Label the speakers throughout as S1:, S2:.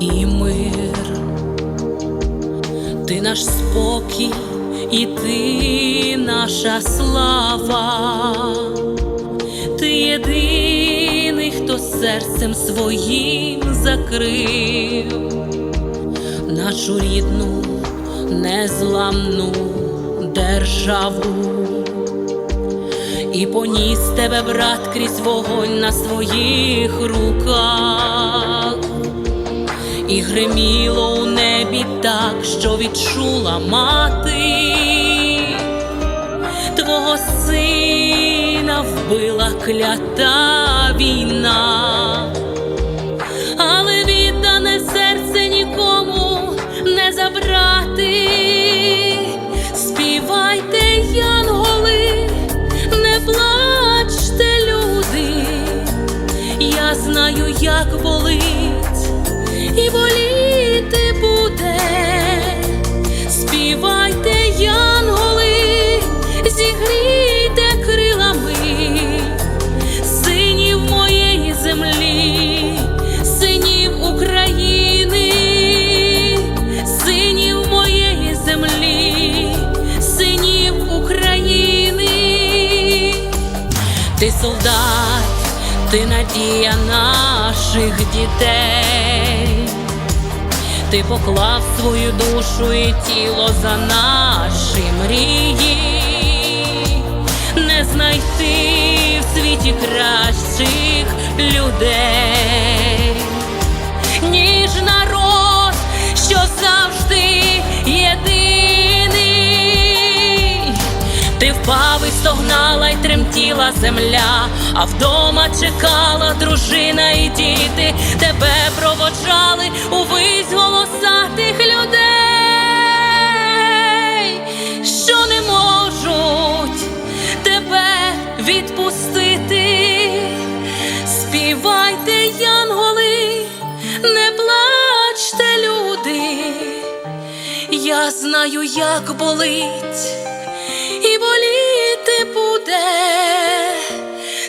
S1: і мир, ти наш спокій, і ти наша слава, ти єдиний, хто серцем своїм закрив нашу рідну, незламну державу. І поніс тебе, брат, крізь вогонь на своїх руках, і гриміло у небі так, що відчула мати, твого сина вбила клята війна, знаю, як болить, і боліти буде. Співайте, янголи, зігрійте крилами синів моєї землі, синів України, синів моєї землі, синів України. Ти солдат, ти надія наших дітей. Ти поклав свою душу і тіло за наші мрії, не знайти в світі кращих людей, І стогнала й тремтіла земля, а вдома чекала дружина і діти, тебе проводжали увесь голосатих людей, що не можуть тебе відпустити. Співайте, янголи, не плачте, люди. Я знаю, як болить і боліти буде.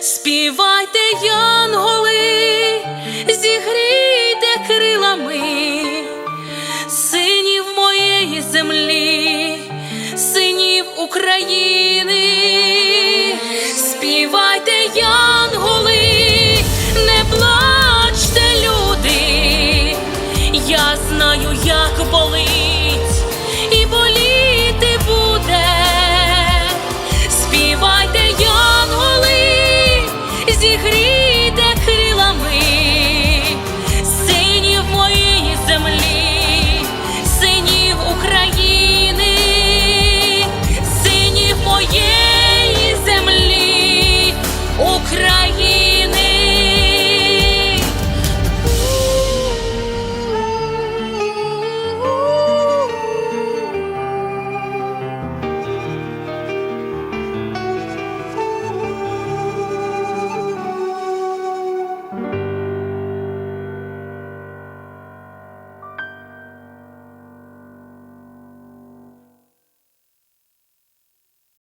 S1: Співайте, янголи, зігрійте крилами синів моєї землі, синів України. Співайте, янголи, не плачте, люди. Я знаю, як болить